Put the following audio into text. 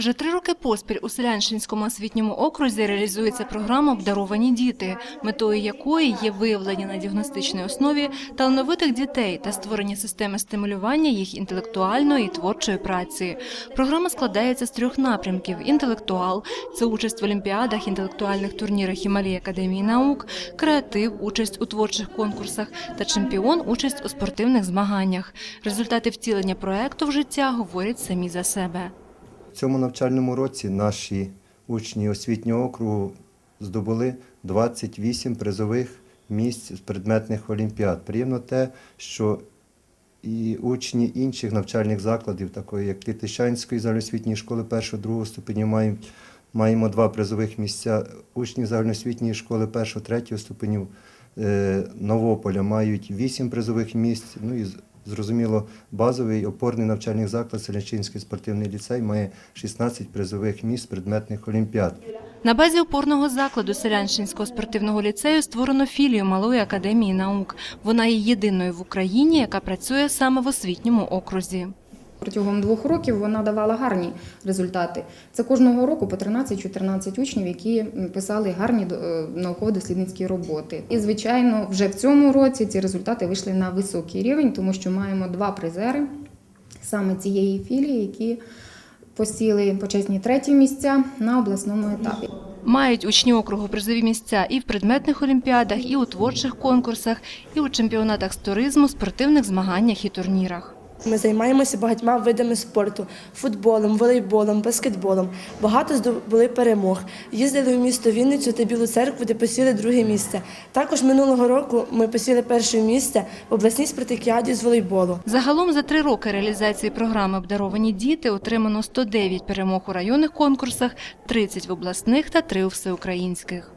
Вже три роки поспіль у Селянщинському освітньому окрузі реалізується програма «Обдаровані діти», метою якої є виявлення на діагностичній основі талановитих дітей та створення системи стимулювання їх інтелектуальної і творчої праці. Програма складається з трьох напрямків: інтелектуал це участь в олімпіадах, інтелектуальних турнірах і малій академії наук, креатив, участь у творчих конкурсах та чемпіон, участь у спортивних змаганнях. Результати втілення проекту в життя говорять самі за себе. Цьому навчальному році наші учні освітнього округу здобули 28 призових місць з предметних олімпіад. Приємно те, що і учні інших навчальних закладів, такої як Літищанської загальноосвітньої школи 1-2 ступеню, мають, маємо два призових місця. Учні загальноосвітньої школи 1-3 ступеню е, Новополя мають 8 призових місць. Ну і Зрозуміло, базовий опорний навчальний заклад Селянчинський спортивний ліцей має 16 призових місць предметних олімпіад. На базі опорного закладу Селянщинського спортивного ліцею створено філію Малої академії наук. Вона є єдиною в Україні, яка працює саме в освітньому окрузі. Протягом двох років вона давала гарні результати. Це кожного року по 13-14 учнів, які писали гарні е, науково-дослідницькі роботи. І, звичайно, вже в цьому році ці результати вийшли на високий рівень, тому що маємо два призери саме цієї філії, які посіли почесні треті місця на обласному етапі. Мають учні округу призові місця і в предметних олімпіадах, і у творчих конкурсах, і у чемпіонатах з туризму, спортивних змаганнях і турнірах. Ми займаємося багатьма видами спорту: футболом, волейболом, баскетболом. Багато здобули перемог. Їздили в місто Вінницю та Білу церкву, де посіли друге місце. Також минулого року ми посіли перше місце в обласній спартакіаді з волейболу. Загалом за три роки реалізації програми «Обдаровані діти» отримано 109 перемог у районних конкурсах, 30 в обласних та 3 у всеукраїнських.